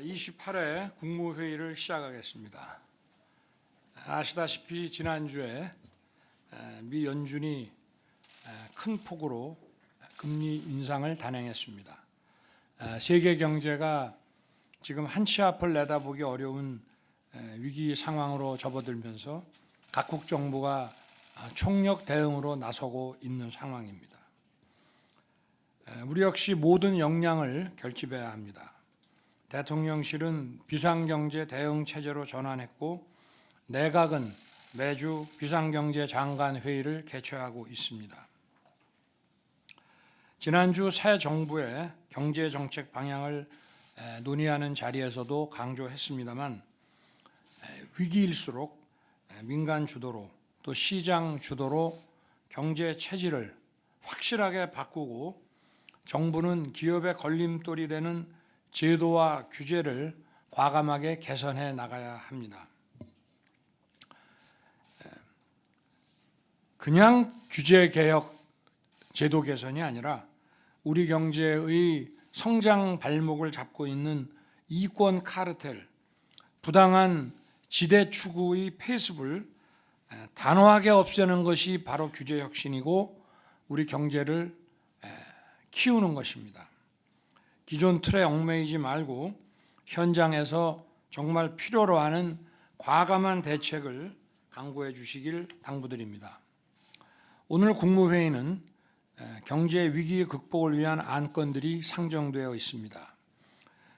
28회 국무회의를 시작하겠습니다. 아시다시피 지난주에 에, 미 연준이 에, 큰 폭으로 금리 인상을 단행했습니다. 에, 세계 경제가 지금 한치 앞을 내다보기 어려운 에, 위기 상황으로 접어들면서 각국 정부가 아, 총력 대응으로 나서고 있는 상황입니다. 에, 우리 역시 모든 역량을 결집해야 합니다. 대통령실은 비상경제 대응 체제로 전환했고 내각은 매주 비상경제 장관 회의를 개최하고 있습니다. 지난주 새 정부의 경제 정책 방향을 에, 논의하는 자리에서도 강조했습니다만 에, 위기일수록 에, 민간 주도로 또 시장 주도로 경제 체질을 확실하게 바꾸고 정부는 기업의 걸림돌이 되는 제도와 규제를 과감하게 개선해 나가야 합니다. 그냥 규제 개혁, 제도 개선이 아니라 우리 경제의 성장 발목을 잡고 있는 이권 카르텔, 부당한 지대 추구의 폐습을 단호하게 없애는 것이 바로 규제 혁신이고 우리 경제를 키우는 것입니다. 기존 틀에 얽매이지 말고 현장에서 정말 필요로 하는 과감한 대책을 강구해 주시길 당부드립니다. 오늘 국무회의는 경제 위기 극복을 위한 안건들이 상정되어 있습니다.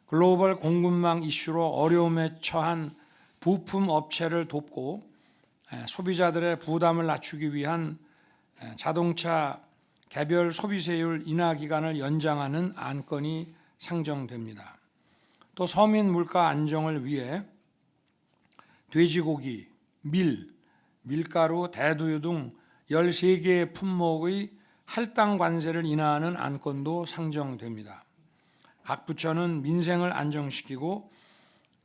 글로벌 공급망 이슈로 어려움에 처한 부품 업체를 돕고 소비자들의 부담을 낮추기 위한 자동차 개별 소비세율 인하 기간을 연장하는 안건이 상정됩니다. 또 서민 물가 안정을 위해 돼지고기, 밀, 밀가루, 대두유 등 13개의 품목의 할당 관세를 인하하는 안건도 상정됩니다. 각 부처는 민생을 안정시키고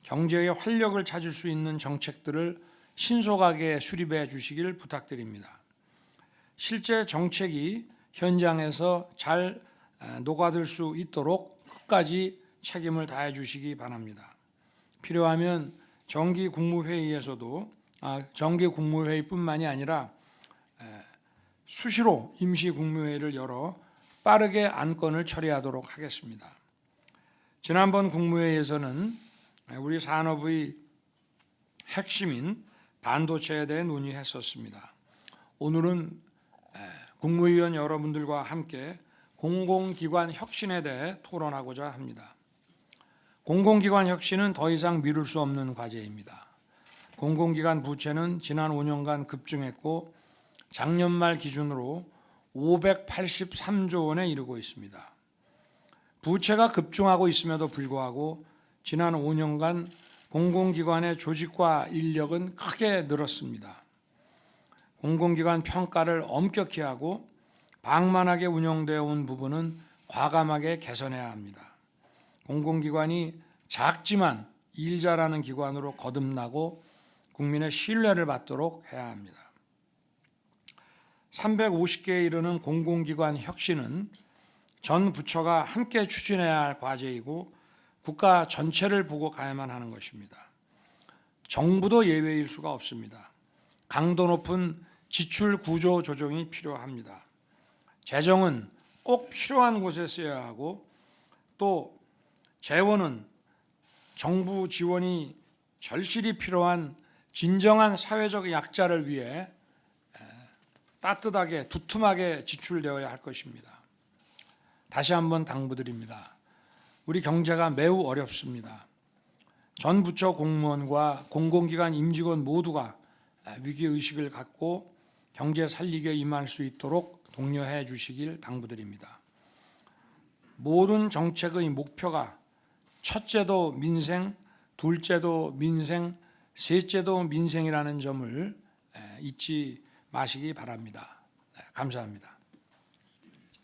경제의 활력을 찾을 수 있는 정책들을 신속하게 수립해 주시길 부탁드립니다. 실제 정책이 현장에서 잘 녹아들 수 있도록 끝까지 책임을 다해 주시기 바랍니다. 필요하면 정기 국무회의에서도 아, 정기 국무회의뿐만이 아니라 수시로 임시 국무회의를 열어 빠르게 안건을 처리하도록 하겠습니다. 지난번 국무회의에서는 우리 산업의 핵심인 반도체에 대해 논의했었습니다. 오늘은 국무위원 여러분들과 함께 공공기관 혁신에 대해 토론하고자 합니다. 공공기관 혁신은 더 이상 미룰 수 없는 과제입니다. 공공기관 부채는 지난 5년간 급증했고 작년 말 기준으로 583조 원에 이르고 있습니다. 부채가 급증하고 있음에도 불구하고 지난 5년간 공공기관의 조직과 인력은 크게 늘었습니다. 공공기관 평가를 엄격히 하고 방만하게 운영되어 온 부분은 과감하게 개선해야 합니다. 공공기관이 작지만 일 잘하는 기관으로 거듭나고 국민의 신뢰를 받도록 해야 합니다. 350개에 이르는 공공기관 혁신은 전 부처가 함께 추진해야 할 과제이고 국가 전체를 보고 가야만 하는 것입니다. 정부도 예외일 수가 없습니다. 강도 높은 지출 구조 조정이 필요합니다. 재정은 꼭 필요한 곳에 써야 하고 또 재원은 정부 지원이 절실히 필요한 진정한 사회적 약자를 위해 따뜻하게 두툼하게 지출되어야 할 것입니다. 다시 한번 당부드립니다. 우리 경제가 매우 어렵습니다. 전 부처 공무원과 공공기관 임직원 모두가 위기 의식을 갖고 경제 살리기에 임할 수 있도록 독려해 주시길 당부드립니다. 모든 정책의 목표가 첫째도 민생, 둘째도 민생, 셋째도 민생이라는 점을 잊지 마시기 바랍니다. 네, 감사합니다.